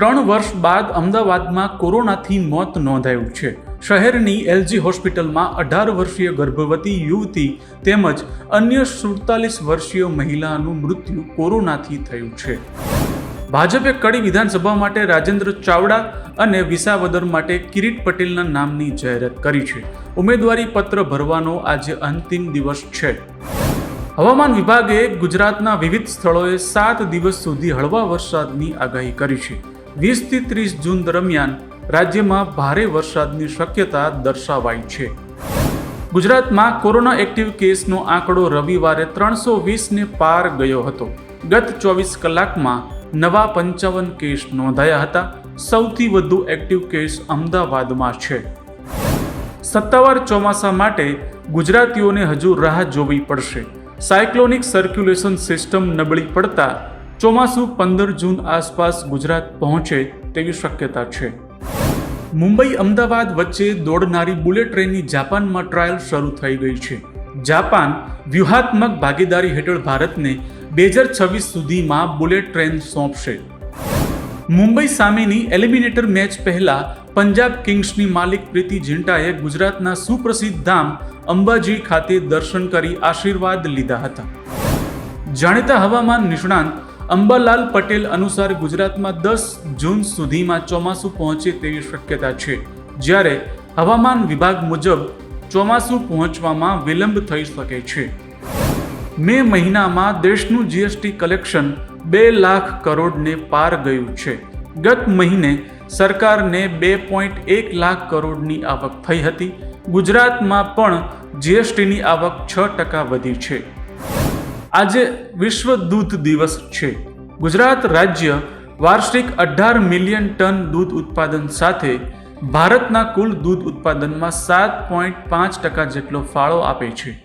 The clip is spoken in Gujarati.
ત્રણ વર્ષ બાદ અમદાવાદમાં કોરોનાથી મોત નોંધાયું છે. શહેરની એલજી હોસ્પિટલમાં અઢાર વર્ષીય ગર્ભવતી યુવતી તેમજ અન્ય સુડતાલીસ વર્ષીય મહિલાનું મૃત્યુ કોરોનાથી થયું છે. ભાજપે કડી વિધાનસભા માટે રાજેન્દ્ર ચાવડા અને વિસાવદર માટે કિરીટ પટેલના નામની જાહેરાત કરી છે. ઉમેદવારી પત્ર ભરવાનો આજે અંતિમ દિવસ છે. હવામાન વિભાગે ગુજરાતના વિવિધ સ્થળોએ સાત દિવસ સુધી હળવા વરસાદની આગાહી કરી છે. વીસથી ત્રીસ જૂન દરમિયાન રાજ્યમાં ભારે વરસાદની શક્યતા દર્શાવાઈ છે. ગુજરાતમાં કોરોના એક્ટિવ કેસનો આંકડો રવિવારે ત્રણસો વીસને પાર ગયો હતો. ગત ચોવીસ કલાકમાં નવા પંચાવન કેસ નોંધાયા હતા. સૌથી વધુ એક્ટિવ કેસ અમદાવાદમાં છે. સત્તાવાર ચોમાસા માટે ગુજરાતીઓને હજુ રાહ જોવી પડશે. સાયક્લોનિક સર્ક્યુલેશન સિસ્ટમ નબળી પડતા ચોમાસું પંદર જૂન આસપાસ ગુજરાત પહોંચે તેવી શક્યતા છે. મુંબઈ અમદાવાદ વચ્ચે દોડનારી બુલેટ ટ્રેનની જાપાનમાં ટ્રાયલ શરૂ થઈ ગઈ છે. જાપાન વ્યૂહાત્મક ભાગીદારી હેઠળ ભારતને બે હજાર છવ્વીસ સુધીમાં બુલેટ ટ્રેન સોંપશે. મુંબઈ સામેની એલિમિનેટર મેચ પહેલા પંજાબ કિંગ્સની માલિક પ્રીતિ ઝિંટાએ ગુજરાતના સુપ્રસિદ્ધ ધામ અંબાજી ખાતે દર્શન કરી આશીર્વાદ લીધા હતા. જાણીતા હવામાન નિષ્ણાંત અંબાલાલ પટેલ અનુસાર ગુજરાતમાં દસ જૂન સુધીમાં ચોમાસું પહોંચે તેવી શક્યતા છે. જ્યારે હવામાન વિભાગ મુજબ ચોમાસું પહોંચવામાં વિલંબ થઈ શકે છે. મે મહિનામાં દેશનું જીએસટી કલેક્શન બે લાખ કરોડને પાર ગયું છે. ગત મહિને સરકારને બે પોઈન્ટ એક લાખ કરોડની આવક થઈ હતી. ગુજરાતમાં પણ જીએસટીની આવક છ ટકા વધી છે. આજે વિશ્વ દૂધ દિવસ છે. ગુજરાત રાજ્ય વાર્ષિક અઢાર મિલિયન ટન દૂધ ઉત્પાદન સાથે ભારતના કુલ દૂધ ઉત્પાદનમાં સાત પોઈન્ટ પાંચ ટકા જેટલો ફાળો આપે છે.